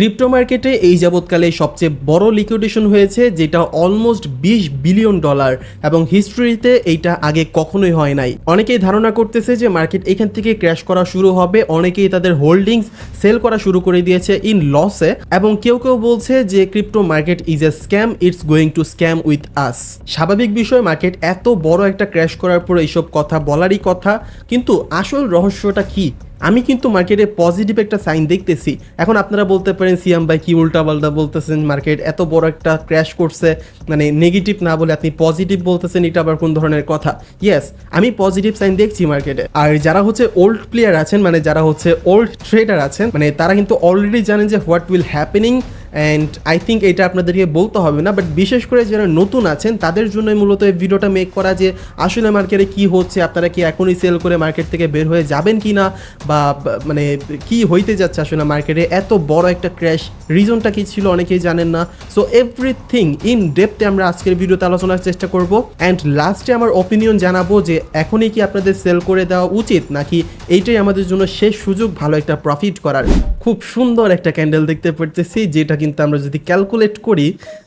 Crypto মার্কেটে এই যাবৎকালে সবচেয়ে বড় লিকুইডেশন হয়েছে, যেটা অলমোস্ট বিশ বিলিয়ন ডলার, এবং হিস্ট্রিতে এইটা আগে কখনোই হয় নাই। অনেকেই ধারণা করতেছে যে মার্কেট এখান থেকে ক্র্যাশ করা শুরু হবে, অনেকেই তাদের হোল্ডিংস সেল করা শুরু করে দিয়েছে ইন লসে, এবং কেউ কেউ বলছে যে crypto market is a scam, it's going to scam with us. স্বাভাবিক বিষয়, মার্কেট এত বড় একটা ক্র্যাশ করার পর এইসব কথা বলারই কথা, কিন্তু আসল রহস্যটা কি? আমি কিন্তু মার্কেটে পজিটিভ একটা সাইন দেখতেছি। এখন আপনারা বলতে পারেন, সিয়াম ভাই কি উল্টা পাল্টা বলতেছেন? মার্কেট এত বড় একটা ক্র্যাশ করছে। মানে নেগেটিভ না বলে আপনি পজিটিভ বলতেছেন, এটা আবার কোন ধরনের কথা? ইয়েস আমি পজিটিভ সাইন দেখছি মার্কেটে আর যারা হচ্ছে ওল্ড প্লেয়ার আছেন মানে যারা হচ্ছে ওল্ড ট্রেডার আছেন মানে তারা কিন্তু অলরেডি জানেন যে what will happening and I think এটা আপনাদেরকে বলতে হবে না বাট বিশেষ করে যারা নতুন আছেন, তাদের জন্যই মূলত এই ভিডিওটা মেক করা যে আসলে মার্কেটে কি হচ্ছে, আপনারা কি এখনই সেল করে মার্কেট থেকে বের হয়ে যাবেন কি না বা মানে কি হইতে যাচ্ছে আসলে মার্কেটে এত বড় একটা ক্র্যাশ রিজনটা কি ছিল অনেকেই জানেন না। সো এভরিথিং ইন ডেপথে আমরা আজকের ভিডিওতে আলোচনার চেষ্টা করব। অ্যান্ড লাস্টে আমার অপিনিয়ন জানাব যে এখনই কি আপনাদের সেল করে দেওয়া উচিত, নাকি এইটাই আমাদের জন্য শেষ সুযোগ ভালো একটা প্রফিট করার। খুব সুন্দর একটা ক্যান্ডেল দেখতে পারতেছি, যেটা কিন্তু আমরা যদি ক্যালকুলেট করি,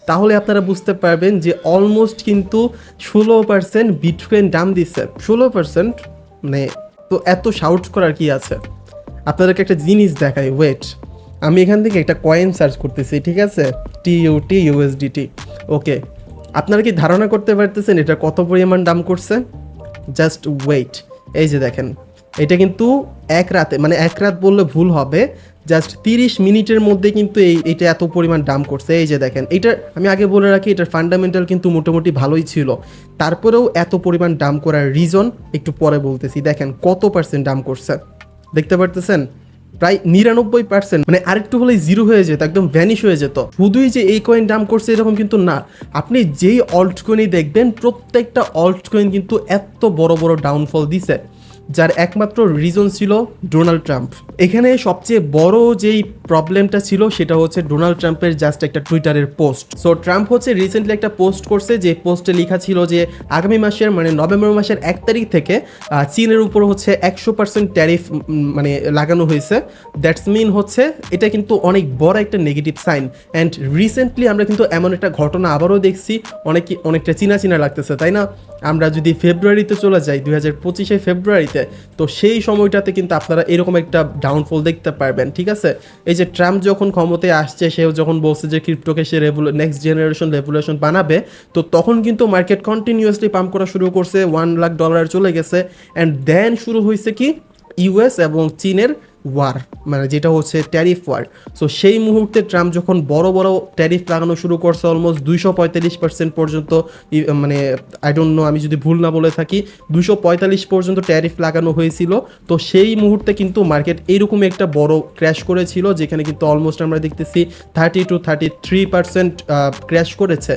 তাহলে আপনারা বুঝতে পারবেন যে অলমোস্ট কিন্তু ষোলো পার্সেন্ট বিটকয়েন দাম দিচ্ছে ষোলো পার্সেন্ট মানে তো এত শাউট করার কি আছে? আপনাদেরকে একটা জিনিস দেখাই ওয়েট আমি এখান থেকে একটা কয়েন সার্চ করতেছি, ঠিক আছে? টি ইউ টি ইউএসডিটি ওকে আপনারা কি ধারণা করতে পারতেছেন এটা কত পরিমাণ দাম করছে? জাস্ট ওয়েট এই যে দেখেন, এটা কিন্তু এক রাতে মানে এক রাত বললে ভুল হবে জাস্ট তিরিশ মিনিটের মধ্যে কিন্তু এই এটা এত পরিমাণ দাম করছে। এই যে দেখেন এটা আমি আগে বলে রাখি, এটার ফান্ডামেন্টাল কিন্তু মোটামুটি ভালোই ছিল। তারপরেও এত পরিমাণ দাম করার রিজন একটু পরে বলতেছি। দেখেন কত পার্সেন্ট দাম করছে। দেখতে পারতেছেন? প্রায় নিরানব্বই পার্সেন্ট মানে আরেকটু হলেই জিরো হয়ে যেত, একদম ভ্যানিশ হয়ে যেত। শুধুই যে এই কয়েন দাম করছে এরকম কিন্তু না। আপনি যেই অল্ট কয়েনই দেখবেন, প্রত্যেকটা অল্ট কয়েন কিন্তু এত বড় বড় ডাউনফল দিছে। যার একমাত্র রিজন ছিল ডোনাল্ড ট্রাম্প এখানে সবচেয়ে বড় যেই প্রবলেমটা ছিল, সেটা হচ্ছে ডোনাল্ড ট্রাম্পের জাস্ট একটা টুইটারের পোস্ট সো ট্রাম্প হচ্ছে রিসেন্টলি একটা পোস্ট করছে, যে পোস্টে লেখা ছিল যে, আগামী মাসের মানে নভেম্বর মাসের এক তারিখ থেকে চীনের উপর হচ্ছে একশো পার্সেন্ট ট্যারিফ মানে লাগানো হয়েছে। দ্যাটস মিন হচ্ছে, এটা কিন্তু অনেক বড় একটা নেগেটিভ সাইন অ্যান্ড রিসেন্টলি আমরা কিন্তু এমন একটা ঘটনা আবারও দেখছি, অনেক অনেকটা চীনা চীনা লাগতেছে, তাই না? আমরা যদি ফেব্রুয়ারিতে চলে যাই, দুই হাজার পঁচিশে ফেব্রুয়ারিতে, তো সেই সময়টাতে কিন্তু আপনারা এরকম একটা ডাউনফল দেখতে পারবেন, ঠিক আছে? এই যে ট্রাম্প যখন ক্ষমতায় আসছে, সেও যখন বলছে যে ক্রিপ্টোকে সে রেভুল নেক্সট জেনারেশন রেভুলেশন বানাবে, তো তখন কিন্তু মার্কেট কন্টিনিউয়াসলি পাম্প করা শুরু করছে ওয়ান লাখ ডলার চলে গেছে অ্যান্ড দেন শুরু হয়েছে কি? ইউএস এবং চীনের ওয়ার মানে যেটা হচ্ছে ট্যারিফ ওয়ার সো সেই মুহূর্তে ট্রাম্প যখন বড় বড় ট্যারিফ লাগানো শুরু করছে অলমোস্ট দুইশো পঁয়তাল্লিশ পার্সেন্ট পর্যন্ত মানে আই ডোন্ট নো আমি যদি ভুল না বলে থাকি দুশো পঁয়তাল্লিশ পর্যন্ত ট্যারিফ লাগানো হয়েছিল। তো সেই মুহূর্তে কিন্তু মার্কেট এইরকম একটা বড় ক্র্যাশ করেছিল, যেখানে কিন্তু অলমোস্ট আমরা দেখতেছি thirty two thirty three percent crash করেছে।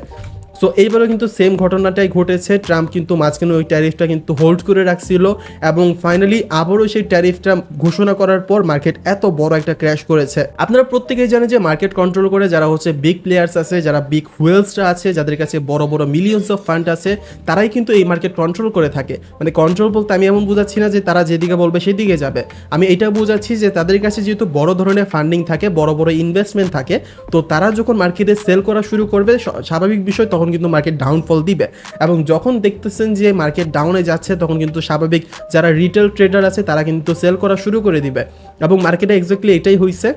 সো এইবারও কিন্তু সেম ঘটনাটাই ঘটেছে। ট্রাম্প কিন্তু মাঝখানে ওই ট্যারিফটা কিন্তু হোল্ড করে রাখছিল এবং ফাইনালি আবারও সেই ট্যারিফটা ঘোষণা করার পর মার্কেট এত বড় একটা ক্র্যাশ করেছে। আপনারা প্রত্যেকেই জানেন যে মার্কেট কন্ট্রোল করে যারা হচ্ছে বিগ প্লেয়ার্স আছে, যারা বিগ হুয়েলসরা আছে, যাদের কাছে বড় বড় মিলিয়ন্স অফ ফান্ড আছে, তারাই কিন্তু এই মার্কেট কন্ট্রোল করে থাকে। মানে কন্ট্রোল বলতে আমি এমন বোঝাচ্ছি না যে তারা যেদিকে বলবে সেদিকে যাবে। আমি এটা বোঝাচ্ছি যে তাদের কাছে যেহেতু বড় ধরনের ফান্ডিং থাকে, বড় বড় ইনভেস্টমেন্ট থাকে, তো তারা যখন মার্কেটে সেল করা শুরু করবে স্বাভাবিক বিষয় তখন কিন্তু মার্কেট ডাউনফল দিবে। এবং যখন দেখতেছেন যে মার্কেট ডাউনে যাচ্ছে, তখন কিন্তু স্বাভাবিক যারা রিটেল ট্রেডার আছে, তারা কিন্তু সেল করা শুরু করে দিবে। এবং মার্কেটে এক্স্যাক্টলি এটাই হয়েছে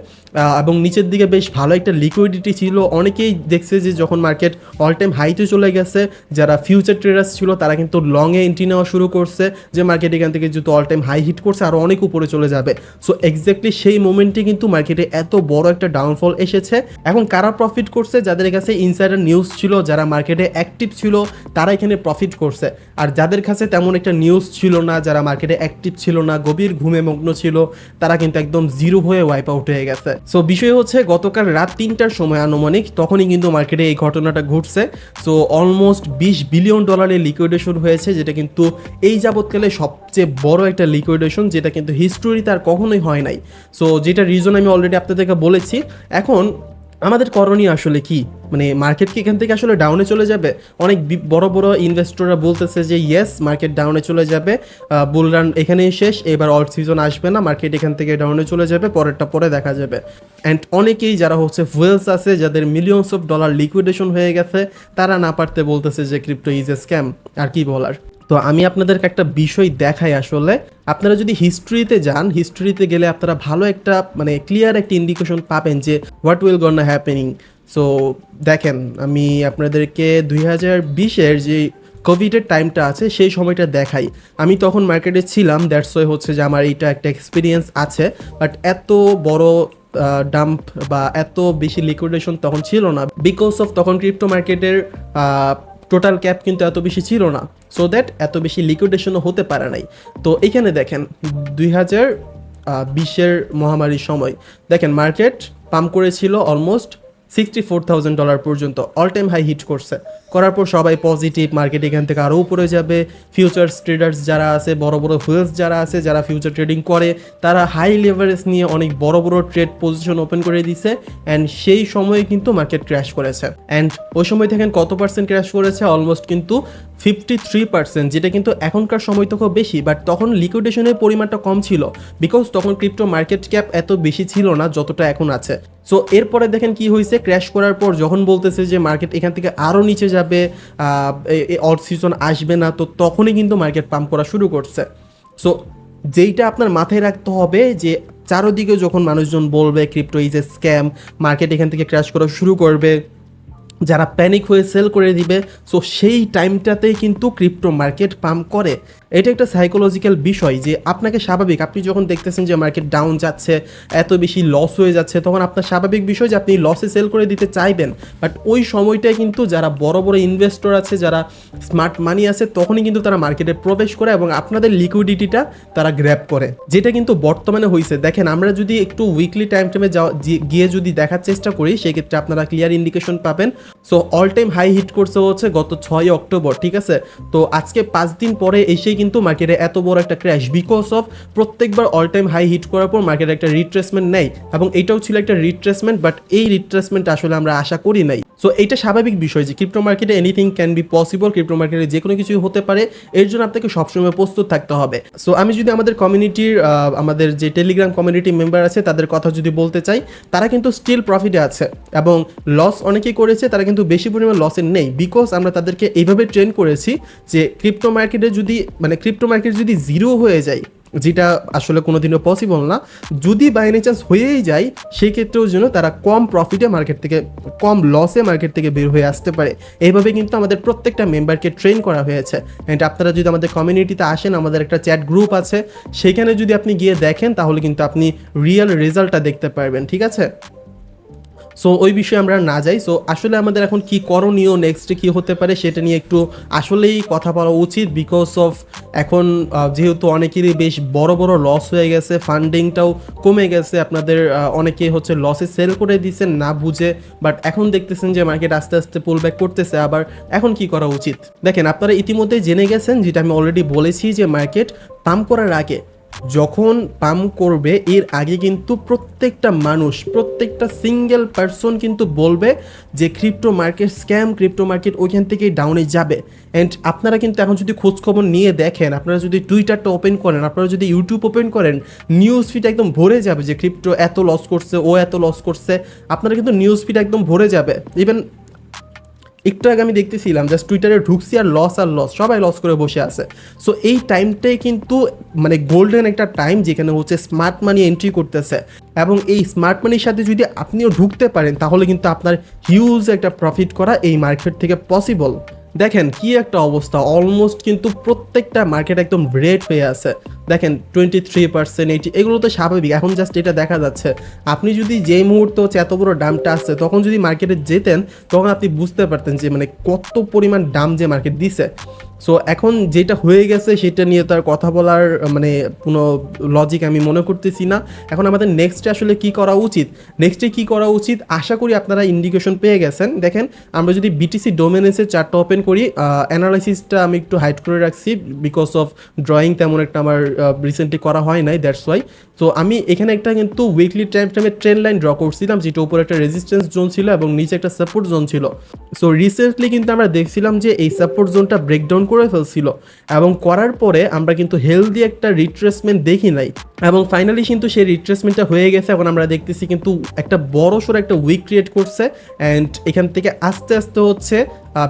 এবং নিচের দিকে বেশ ভালো একটা লিকুইডিটি ছিল। অনেকেই দেখছে যে যখন মার্কেট অল টাইম হাইতে চলে গেছে, যারা ফিউচার ট্রেডার্স ছিল, তারা কিন্তু লংয়ে এন্ট্রি নেওয়া শুরু করছে, যে মার্কেট এখান থেকে যেহেতু অল টাইম হাই হিট করছে আরও অনেক উপরে চলে যাবে। সো এক্স্যাক্টলি সেই মোমেন্টে কিন্তু মার্কেটে এত বড় একটা ডাউনফল এসেছে। এখন কারা প্রফিট করছে? যাদের কাছে ইনসাইডার নিউজ ছিল, যারা মার্কেটে অ্যাক্টিভ ছিল, তারা এখানে প্রফিট করছে। আর যাদের কাছে তেমন একটা নিউজ ছিল না, যারা মার্কেটে অ্যাক্টিভ ছিল না, গভীর ঘুমে মগ্ন ছিল, তারা কিন্তু একদম জিরো হয়ে ওয়াইপ আউট হয়ে গেছে। সো বিষয় হচ্ছে, গতকাল রাত তিনটার সময় আনুমানিক তখনই কিন্তু মার্কেটে এই ঘটনাটা ঘটছে। সো অলমোস্ট বিশ বিলিয়ন ডলারের লিকুইডেশন হয়েছে, যেটা কিন্তু এই যাবৎকালে সবচেয়ে বড় একটা লিকুইডেশন যেটা কিন্তু হিস্টোরিতে আর কখনোই হয় নাই। সো যেটা রিজন আমি অলরেডি আপনাদেরকে বলেছি। এখন আমাদের করণীয় আসলে কি? মানে মার্কেট কি এখান থেকে আসলে ডাউনে চলে যাবে? অনেক বড় বড় ইনভেস্টররা বলতেছে যে ইয়েস মার্কেট ডাউনে চলে যাবে। বুল রান এখানেই শেষ। এবার অল সিজন আসবে না। মার্কেট এখান থেকে ডাউনে চলে যাবে। পরেরটা পরে দেখা যাবে। অ্যান্ড অনেকেই যারা হচ্ছে ফুয়েলস আছে, যাদের মিলিয়নস অফ ডলার লিকুইডেশন হয়ে গেছে, তারা না পারতে বলতেছে যে ক্রিপ্টো ইজ এ স্ক্যাম আর কি বলার? তো আমি আপনাদেরকে একটা বিষয় দেখাই আসলে। আপনারা যদি হিস্ট্রিতে যান হিস্ট্রিতে গেলে আপনারা ভালো একটা মানে ক্লিয়ার একটা ইন্ডিকেশন পাবেন যে what will gone happening so দেখেন, আমি আপনাদেরকে দুই হাজার বিশের যে কোভিডের টাইমটা আছে, সেই সময়টা দেখাই। আমি তখন মার্কেটে ছিলাম দ্যাটস ওয়ে হচ্ছে যে আমার এইটা একটা এক্সপিরিয়েন্স আছে। বাট এত বড় ডাম্প বা এত বেশি লিকুইডেশন তখন ছিল না। বিকজ অফ তখন ক্রিপ্টো মার্কেটের টোটাল ক্যাপ কিন্তু এত বেশি ছিল না। সো দ্যাট এত বেশি লিকুইডেশনও হতে পারে নাই। তো এখানে দেখেন, দুই হাজার বিশের মহামারীর সময়। দেখেন মার্কেট পাম্প করেছিল almost sixty four thousand dollar পর্যন্ত অল টাইম হাই হিট করছে। করার পর সবাই পজিটিভ মার্কেট এখান থেকে আরও উপরে যাবে। ফিউচার্স ট্রেডার্স যারা আছে, বড় বড় হুইলস যারা আছে, যারা ফিউচার ট্রেডিং করে, তারা হাই লেভারেজ নিয়ে অনেক বড় বড় ট্রেড পজিশন ওপেন করে দিছে অ্যান্ড সেই সময়ে কিন্তু মার্কেট ক্র্যাশ করেছে। অ্যান্ড ওই সময় দেখেন কত পার্সেন্ট ক্র্যাশ করেছে? অলমোস্ট কিন্তু ফিফটি থ্রি পার্সেন্ট যেটা কিন্তু এখনকার সময় তো খুব বেশি। বাট তখন লিকুইডেশনের পরিমাণটা কম ছিল বিকজ তখন ক্রিপ্টো মার্কেট ক্যাপ এত বেশি ছিল না যতটা এখন আছে। সো এরপরে দেখেন কি হয়েছে ক্র্যাশ করার পর যখন বলতেছে যে মার্কেট এখান থেকে আরও নিচে যাবে অল সিজন আসবে না, তো তখনই কিন্তু মার্কেট পাম্প করা শুরু করছে। সো যেইটা আপনার মাথায় রাখতে হবে যে চারোদিকে যখন মানুষজন বলবে crypto is a scam market এখান থেকে ক্র্যাশ করা শুরু করবে, যারা প্যানিক হয়ে সেল করে দিবে সো সেই টাইমটাতেই কিন্তু ক্রিপ্টো মার্কেট পাম্প করে। এটা একটা সাইকোলজিক্যাল বিষয় যে আপনাকে স্বাভাবিক, আপনি যখন দেখতেছেন যে মার্কেট ডাউন যাচ্ছে, এত বেশি লস হয়ে যাচ্ছে, তখন আপনার স্বাভাবিক বিষয় যে আপনি লসে সেল করে দিতে চাইবেন। বাট ওই সময়টায় কিন্তু যারা বড় বড় ইনভেস্টর আছে, যারা স্মার্ট মানি আছে, তখনই কিন্তু তারা মার্কেটে প্রবেশ করে এবং আপনাদের লিকুইডিটিটা তারা গ্র্যাপ করে। যেটা কিন্তু বর্তমানে হয়েছে দেখেন, আমরা যদি একটু উইকলি টাইম টাইমে যাওয়া গিয়ে- গিয়ে যদি দেখার চেষ্টা করি, সেক্ষেত্রে আপনারা ক্লিয়ার ইন্ডিকেশন পাবেন। So all time high hit করছে হচ্ছে গত ছয় অক্টোবর, ঠিক আছে? তো আজকে পাঁচ দিন পরে এসেই কিন্তু মার্কেটে এত বড় একটা ক্র্যাশ বিকজ অফ প্রত্যেকবার অল টাইম হাই হিট করার পর মার্কেটে একটা রিট্রেসমেন্ট নেই এবং এটাও ছিল একটা রিট্রেসমেন্ট বাট এই রিট্রেসমেন্ট আসলে আমরা আশা করি নাই। সো এইটা স্বাভাবিক বিষয় যে ক্রিপ্টো মার্কেটে anything can be possible crypto মার্কেটে যে কোনো কিছু হতে পারে, এর জন্য আপনাকে সবসময় প্রস্তুত থাকতে হবে। সো আমি যদি আমাদের কমিউনিটির আমাদের যে টেলিগ্রাম কমিউনিটি মেম্বার আছে, তাদের কথা যদি বলতে চাই, তারা কিন্তু স্টিল প্রফিটে আছে এবং লস অনেকেই করেছে, তারা কিন্তু বেশি পরিমাণ লসে নেই বিকজ আমরা তাদেরকে এইভাবে ট্রেন করেছি যে ক্রিপ্টো মার্কেটে যদি মানে ক্রিপ্টো মার্কেট যদি জিরো হয়ে যায়, যেটা আসলে কোনোদিনও পসিবল না, যদি বাই এনি চান্স হয়েই যায় সেই ক্ষেত্রেও যেন তারা কম প্রফিটে মার্কেট থেকে, কম লসে মার্কেট থেকে বের হয়ে আসতে পারে। এইভাবে কিন্তু আমাদের প্রত্যেকটা মেম্বারকে ট্রেন করা হয়েছে। অ্যান্ড আপনারা যদি আমাদের কমিউনিটিতে আসেন, আমাদের একটা চ্যাট গ্রুপ আছে, সেখানে যদি আপনি গিয়ে দেখেন, তাহলে কিন্তু আপনি রিয়েল রেজাল্টটা দেখতে পারবেন, ঠিক আছে? সো ওই বিষয়ে আমরা না যাই। সো আসলে আমাদের এখন কি করণীয় নেক্সটে কি হতে পারে সেটা নিয়ে একটু আসলেই কথা বলা উচিত বিকজ অফ এখন যেহেতু অনেকেরই বেশ বড় বড় লস হয়ে গেছে ফান্ডিংটাও কমে গেছে, আপনাদের অনেকে হচ্ছে লসে সেল করে দিচ্ছেন, না বুঝে বাট এখন দেখতেছেন যে মার্কেট আস্তে আস্তে পুল ব্যাক করতেছে, আবার এখন কি করা উচিত? দেখেন, আপনারা ইতিমধ্যে জেনে গেছেন, যেটা আমি অলরেডি বলেছি যে মার্কেট পাম্প করার আগে যখন পাম্প করবে, এর আগে কিন্তু প্রত্যেকটা মানুষ, প্রত্যেকটা সিঙ্গেল পার্সন কিন্তু বলবে যে crypto market scam crypto market ওইখান থেকেই ডাউনে যাবে। অ্যান্ড আপনারা কিন্তু এখন যদি খোঁজখবর নিয়ে দেখেন, আপনারা যদি টুইটারটা ওপেন করেন, আপনারা যদি ইউটিউব ওপেন করেন নিউজ ফিড একদম ভরে যাবে যে ক্রিপ্টো এত লস করছে, ও এত লস করছে। আপনারা কিন্তু নিউজ ফিড একদম ভরে যাবে। ইভেন একটু আগে আমি দেখতেছিলাম জাস্ট টুইটারে ঢুকছি আর লস আর লস সবাই লস করে বসে আছে। সো এই টাইমটাই কিন্তু মানে গোল্ডেন একটা টাইম যেখানে হচ্ছে স্মার্ট মানি এন্ট্রি করতেছে। এবং এই স্মার্ট মানির সাথে যদি আপনিও ঢুকতে পারেন, তাহলে কিন্তু আপনার হিউজ একটা প্রফিট করা এই মার্কেট থেকে পসিবল দেখেন কি একটা অবস্থা অলমোস্ট কিন্তু প্রত্যেকটা মার্কেট একদম রেড হয়ে আছে। দেখেন টোয়েন্টি থ্রি পার্সেন্ট এইটি এগুলো তো স্বাভাবিক, এখন জাস্ট এটা দেখা যাচ্ছে। আপনি যদি যেই মুহূর্তে হচ্ছে এত বড় দামটা আসছে, তখন যদি মার্কেটে যেতেন, তখন আপনি বুঝতে পারতেন যে মানে কত পরিমাণ দাম যে মার্কেট দিছে। সো এখন যেটা হয়ে গেছে সেটা নিয়ে তার কথা বলার মানে কোনো লজিক আমি মনে করতেছি না। এখন আমাদের নেক্সটে আসলে কি করা উচিত? নেক্সটে কি করা উচিত? আশা করি আপনারা ইন্ডিকেশন পেয়ে গেছেন। দেখেন, আমরা যদি বিটিসি ডোমেনেসের চার্টটা ওপেন করি অ্যানালাইসিসটা আমি একটু হাইড করে রাখছি বিকজ অফ ড্রয়িং তেমন একটা আমার রিসেন্টলি করা হয় নাই দ্যাটস ওয়াই তো আমি এখানে একটা কিন্তু উইকলি টাইম টাইমে ট্রেন লাইন ড্র করছিলাম, যেটা উপরে একটা রেজিস্ট্যান্স জোন ছিল এবং নিচে একটা সাপোর্ট জোন ছিল। সো রিসেন্টলি কিন্তু আমরা দেখছিলাম যে এই সাপোর্ট জোনটা ব্রেকডাউন করে ফেলছিল। এবং করার পরে আমরা কিন্তু হেলদি একটা রিট্রেসমেন্ট দেখি নাই। এবং ফাইনালি কিন্তু সেই রিট্রেসমেন্টটা হয়ে গেছে। এখন আমরা দেখতেছি কিন্তু একটা বড় সড়ো একটা উইক ক্রিয়েট করছে অ্যান্ড এখান থেকে আস্তে আস্তে হচ্ছে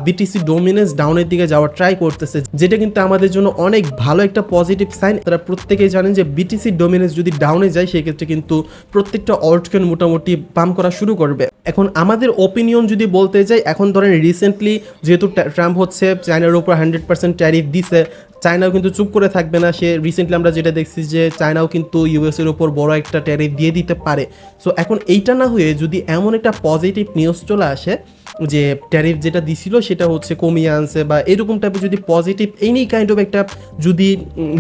বিটিসি ডোমিনেন্স ডাউনের দিকে যাওয়ার ট্রাই করতেছে, যেটা কিন্তু আমাদের জন্য অনেক ভালো একটা পজিটিভ সাইন তারা প্রত্যেকেই জানেন যে বিটিসি ডোমিনেন্স যদি ডাউনে যায়, সেক্ষেত্রে কিন্তু প্রত্যেকটা অল্টকেন মোটামুটি পাম্প করা শুরু করবে। এখন আমাদের ওপিনিয়ন যদি বলতে যাই, এখন ধরেন রিসেন্টলি যেহেতু ট্রাম্প হচ্ছে চায়নার উপর হান্ড্রেড পার্সেন্ট ট্যারিফ দিছে চায়নাও কিন্তু চুপ করে থাকবে না। সে রিসেন্টলি আমরা যেটা দেখছি যে চায়নাও কিন্তু ইউএস এর উপর বড় একটা ট্যারিফ দিয়ে দিতে পারে। সো এখন এইটা না হয়ে যদি এমন একটা পজিটিভ নিউজ চলে আসে যে ট্যারিফ যেটা দিছিল সেটা হচ্ছে কমিয়ে আনছে বা এরকম টাইপের যদি পজিটিভ এনি কাইন্ড অফ একটা যদি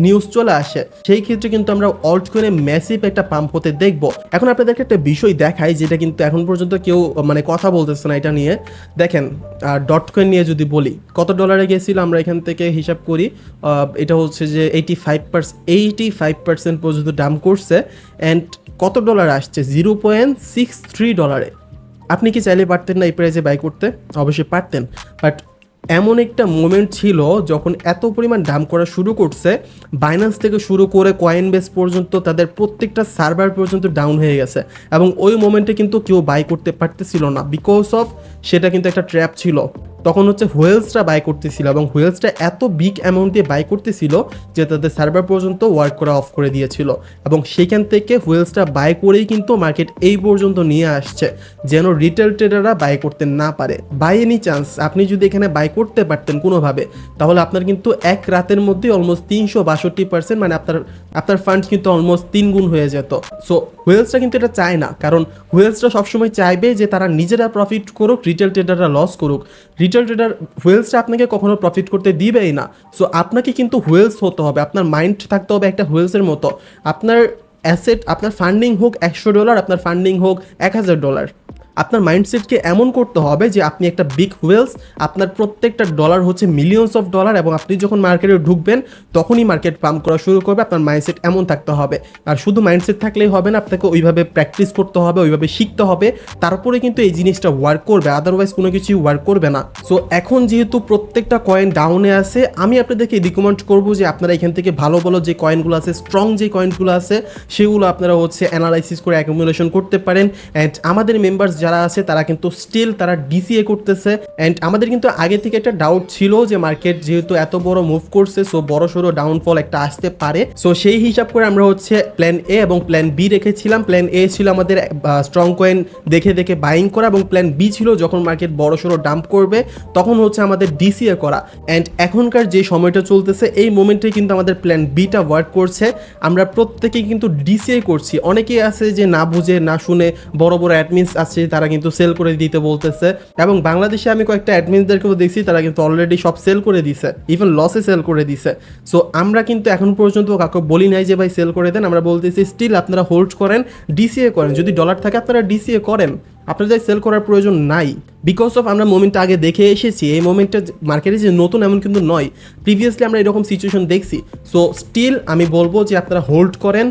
নিউজ চলে আসে, সেই ক্ষেত্রে কিন্তু আমরা অল্ট করে ম্যাসিভ একটা পাম্প হতে দেখব। এখন আপনাদেরকে একটা বিষয় দেখাই যেটা কিন্তু এখন পর্যন্ত কেউ মানে কথা বলতেছে না এটা নিয়ে। দেখেন, আর ডট কয়েন নিয়ে যদি বলি, কত ডলারে গেছিল আমরা এখান থেকে হিসাব করি? এটা হচ্ছে যে eighty five percent eighty five percent পর্যন্ত দাম করছে অ্যান্ড কত ডলার আসছে? জিরো পয়েন্ট সিক্স থ্রি ডলারে আপনি কি চাইলে পারতেন না এই প্রাইসে বাই করতে? অবশ্যই পারতেন। বাট এমন একটা মোমেন্ট ছিল যখন এত পরিমাণ দাম করা শুরু করছে বাইন্যান্স থেকে শুরু করে কয়েন বেস পর্যন্ত তাদের প্রত্যেকটা সার্ভার পর্যন্ত ডাউন হয়ে গেছে। এবং ওই মোমেন্টে কিন্তু কেউ বাই করতে পারতেছিল না। বিকজ অফ সেটা কিন্তু একটা ট্র্যাপ ছিল। তখন হচ্ছে হুয়েলসটা বাই করতেছিল এবং হুয়েলসটা এত বিগ অ্যামাউন্ট দিয়ে বাই করতেছিল যে তাদের সার্ভার পর্যন্ত ওয়ার্ক করা অফ করে দিয়েছিল। এবং সেখান থেকে হুয়েলসটা বাই করেই কিন্তু মার্কেট এই পর্যন্ত নিয়ে আসছে, যেন রিটেল ট্রেডাররা বাই করতে না পারে। বাই এনি চান্স আপনি যদি এখানে বাই করতে পারতেন কোনোভাবে, তাহলে আপনার কিন্তু এক রাতের মধ্যে অলমোস্ট তিনশো বাষট্টি পার্সেন্ট মানে আপনার আপনার ফান্ড কিন্তু অলমোস্ট তিন গুণ হয়ে যেত। সো হুয়েলসটা কিন্তু এটা চায় না। কারণ হুয়েলসটা সবসময় চাইবে যে তারা নিজেরা প্রফিট করুক রিটেল ট্রেডাররা লস করুক। রিটেল ট্রেডার হুয়েলসটা আপনাকে কখনো প্রফিট করতে দিবেই না। সো আপনাকে কিন্তু হুয়েলস হতে হবে। আপনার মাইন্ড থাকতে হবে একটা হুয়েলসের মতো। আপনার অ্যাসেট আপনার ফান্ডিং হোক একশো ডলার আপনার ফান্ডিং হোক এক হাজার ডলার আপনার মাইন্ডসেটকে এমন করতে হবে যে আপনি একটা বিগ হুয়েলস আপনার প্রত্যেকটা ডলার হচ্ছে মিলিয়নস অফ ডলার এবং আপনি যখন মার্কেটে ঢুকবেন, তখনই মার্কেট পাম্প করা শুরু করবে, আপনার মাইন্ডসেট এমন থাকতে হবে। আর শুধু মাইন্ডসেট থাকলেই হবে না, আপনাকে ওইভাবে প্র্যাকটিস করতে হবে, ওইভাবে শিখতে হবে। তারপরে কিন্তু এই জিনিসটা ওয়ার্ক করবে আদারওয়াইজ কোনো কিছুই ওয়ার্ক করবে না। সো এখন যেহেতু প্রত্যেকটা কয়েন ডাউনে আছে, আমি আপনাদেরকে রিকমেন্ড করব যে আপনারা এখান থেকে ভালো ভালো যে কয়েনগুলো আছে স্ট্রং যে কয়েনগুলো আছে, সেগুলো আপনারা হচ্ছে অ্যানালাইসিস করে অ্যাকুমুলেশন করতে পারেন। অ্যান্ড আমাদের মেম্বার্স যারা আছে, তারা কিন্তু স্টিল তারা ডিসিএ করতেছে। অ্যান্ড আমাদের কিন্তু আগে থেকে একটা ডাউট ছিল যে মার্কেট যেহেতু এত বড় মুভ করছে সো বড় সড়ো ডাউনফল একটা আসতে পারে। সো সেই হিসাব করে আমরা হচ্ছে প্ল্যান এ এবং প্ল্যান বি রেখেছিলাম। প্ল্যান এ ছিল আমাদের স্ট্রং কয়েন দেখে দেখে বাইং করা এবং প্ল্যান বি ছিল যখন মার্কেট বড় সড়ো ডাম্প করবে, তখন হচ্ছে আমাদের ডিসিএ করা। অ্যান্ড এখনকার যে সময়টা চলতেছে, এই মোমেন্টে কিন্তু আমাদের প্ল্যান বিটা ওয়ার্ক করছে। আমরা প্রত্যেকেই কিন্তু ডিসিএ করছি। অনেকেই আছে যে না বুঝে, না শুনে বড় বড় অ্যাডমিনস আছে তারা কিন্তু সেল করে দিতে বলতেছে। এবং বাংলাদেশে আমি কয়েকটা অ্যাডমিনদেরকেও দেখছি, তারা কিন্তু অলরেডি সব সেল করে দিছে ইভেন লসে সেল করে দিছে। সো আমরা কিন্তু এখন পর্যন্ত কাউকে বলি নাই যে, ভাই সেল করে দেন। আমরা বলতেছি স্টিল আপনারা হোল্ড করেন ডিসিএ করেন। যদি ডলার থাকে, আপনারা ডিসিএ করেন। আপনাদের সেল করার প্রয়োজন নাই। বিকজ অফ আমরা মোমেন্টটা আগে দেখে এসেছি, এই মোমেন্টটা মার্কেটে যে নতুন এমন কিন্তু নয়। প্রিভিয়াসলি আমরা এরকম সিচুয়েশন দেখছি। সো স্টিল আমি বলব যে আপনারা হোল্ড করেন।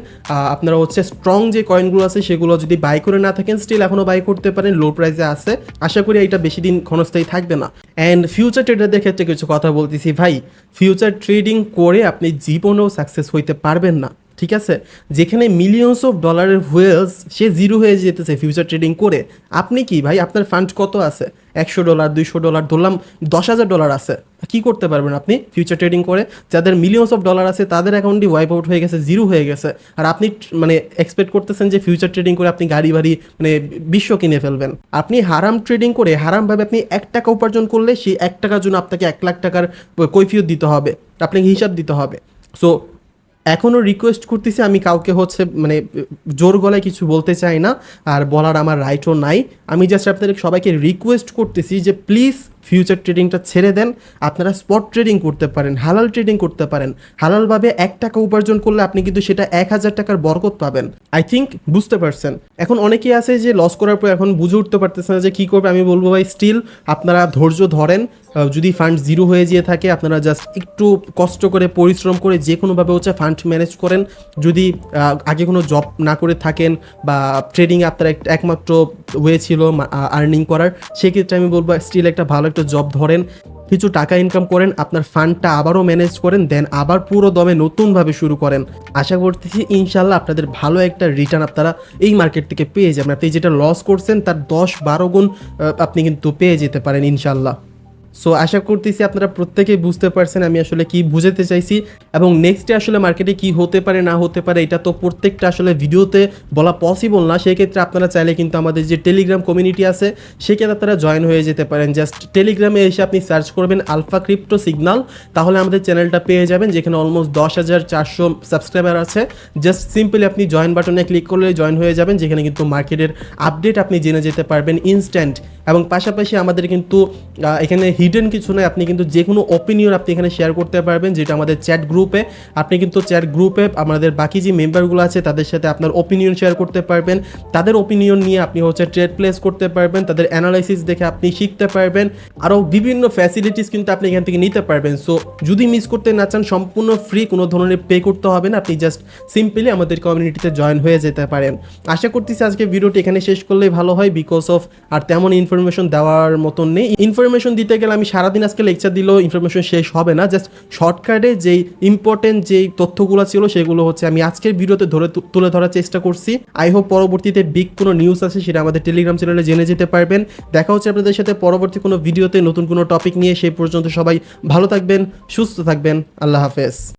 আপনারা হচ্ছে স্ট্রং যে কয়েনগুলো আছে, সেগুলো যদি বাই করে না থাকেন স্টিল এখনও বাই করতে পারেন লো প্রাইসে আছে। আশা করি এটা বেশি দিন ক্ষণস্থায়ী থাকবে না। অ্যান্ড ফিউচার ট্রেডারদের ক্ষেত্রে কিছু কথা বলতেছি, ভাই ফিউচার ট্রেডিং করে আপনি জীবনেও সাকসেস হইতে পারবেন না। ঠিক আছে? যেখানে মিলিয়নস অফ ডলারের হুয়েলস সে জিরো হয়ে যেতেছে ফিউচার ট্রেডিং করে। আপনি কি ভাই, আপনার ফান্ড কত আছে? একশো ডলার দুইশো ডলার ধরলাম দশ হাজার ডলার আছে। কি করতে পারবেন আপনি ফিউচার ট্রেডিং করে? যাদের মিলিয়নস অফ ডলার আছে, তাদের অ্যাকাউন্টটি ওয়াইপ আউট হয়ে গেছে জিরো হয়ে গেছে। আর আপনি মানে এক্সপেক্ট করতেছেন যে ফিউচার ট্রেডিং করে আপনি গাড়ি বাড়ি মানে বিশ্ব কিনে ফেলবেন। আপনি হারাম ট্রেডিং করে, হারামভাবে আপনি এক টাকা উপার্জন করলে সেই এক টাকার জন্য আপনাকে এক লাখ টাকার কৈফিয়ত দিতে হবে। আপনাকে হিসাব দিতে হবে। সো এখনও রিকোয়েস্ট করতেছি, আমি কাউকে হচ্ছে মানে জোর গলায় কিছু বলতে চাই না, আর বলার আমার রাইটও নাই। আমি জাস্ট আপনাদের সবাইকে রিকোয়েস্ট করতেছি যে প্লিজ ফিউচার ট্রেডিংটা ছেড়ে দেন। আপনারা স্পট ট্রেডিং করতে পারেন, হালাল ট্রেডিং করতে পারেন। হালালভাবে এক টাকা উপার্জন করলে আপনি কিন্তু সেটা এক হাজার টাকার বরকত পাবেন। আই থিঙ্ক বুঝতে পারছেন। এখন অনেকেই আছে যে লস করার পর এখন বুঝে উঠতে পারতেছে না যে কী করবে। আমি বলব ভাই স্টিল আপনারা ধৈর্য ধরেন। যদি ফান্ড জিরো হয়ে যেয়ে থাকে, আপনারা জাস্ট একটু কষ্ট করে, পরিশ্রম করে যে কোনোভাবে হচ্ছে ফান্ড ম্যানেজ করেন। যদি আগে কোনো জব না করে থাকেন বা ট্রেডিং আপনার একমাত্র ওয়ে ছিল আর্নিং করার, সেক্ষেত্রে আমি বলব স্টিল একটা ভালো একটা জব ধরেন, কিছু টাকা ইনকাম করেন, আপনার ফান্ডটা আবারও ম্যানেজ করেন দেন আবার পুরো দমে নতুনভাবে শুরু করেন। আশা করতেছি ইনশাল্লাহ আপনাদের ভালো একটা রিটার্ন আপনারা এই মার্কেট থেকে পেয়ে যাবেন। আপনি যেটা লস করছেন, তার দশ বারো গুণ আপনি কিন্তু পেয়ে যেতে পারেন ইনশাল্লাহ সো আশা করতেছি আপনারা প্রত্যেকেই বুঝতে পারছেন আমি আসলে কি বুঝাতে চাইছি। এবং নেক্সটে আসলে মার্কেটে কি হতে পারে, না হতে পারে, এটা তো প্রত্যেকটা আসলে ভিডিওতে বলা পসিবল না। সেই ক্ষেত্রে আপনারা চাইলে কিন্তু আমাদের যে টেলিগ্রাম কমিউনিটি আছে সেক্ষেত্রে আপনারা জয়েন হয়ে যেতে পারেন। জাস্ট টেলিগ্রামে এসে আপনি সার্চ করবেন আলফা ক্রিপ্টো সিগনাল তাহলে আমাদের চ্যানেলটা পেয়ে যাবেন, যেখানে অলমোস্ট দশ হাজার চারশো সাবস্ক্রাইবার আছে। জাস্ট সিম্পলি আপনি জয়েন বাটনে ক্লিক করলে জয়েন হয়ে যাবেন, যেখানে কিন্তু মার্কেটের আপডেট আপনি জেনে যেতে পারবেন ইনস্ট্যান্ট এবং পাশাপাশি আমাদের কিন্তু এখানে হিডেন কিছু নয় আপনি কিন্তু যে কোনো ওপিনিয়ন আপনি এখানে শেয়ার করতে পারবেন, যেটা আমাদের চ্যাট গ্রুপে আপনি কিন্তু চ্যাট গ্রুপে আমাদের বাকি যে মেম্বারগুলো আছে, তাদের সাথে আপনার ওপিনিয়ন শেয়ার করতে পারবেন। তাদের ওপিনিয়ন নিয়ে আপনি হচ্ছে ট্রেড প্লেস করতে পারবেন। তাদের অ্যানালাইসিস দেখে আপনি শিখতে পারবেন। আরও বিভিন্ন ফ্যাসিলিটিস কিন্তু আপনি এখান থেকে নিতে পারবেন। সো যদি মিস করতে না চান, সম্পূর্ণ ফ্রি কোনো ধরনের পে করতে হবে না। আপনি জাস্ট সিম্পলি আমাদের কমিউনিটিতে জয়েন হয়ে যেতে পারেন। আশা করতেছি আজকে ভিডিওটি এখানে শেষ করলেই ভালো হয়। বিকজ অফ আর তেমন ইনফরমেশন দেওয়ার মতন নেই। ইনফরমেশন দিতে গেলে আমি সারাদিন আজকে লেকচার দিলেও ইনফরমেশন শেষ হবে না। জাস্ট শর্টকাটে যেই ইম্পর্টেন্ট যেই তথ্যগুলো ছিল সেগুলো হচ্ছে আমি আজকের ভিডিওতে ধরে তুলে ধরার চেষ্টা করছি। আই হোপ পরবর্তীতে বিগ কোনো নিউজ আছে সেটা আমাদের টেলিগ্রাম চ্যানেলে জেনে যেতে পারবেন। দেখা হচ্ছে আপনাদের সাথে পরবর্তী কোনো ভিডিওতে নতুন কোনো টপিক নিয়ে। সেই পর্যন্ত সবাই ভালো থাকবেন, সুস্থ থাকবেন। আল্লাহ হাফেজ।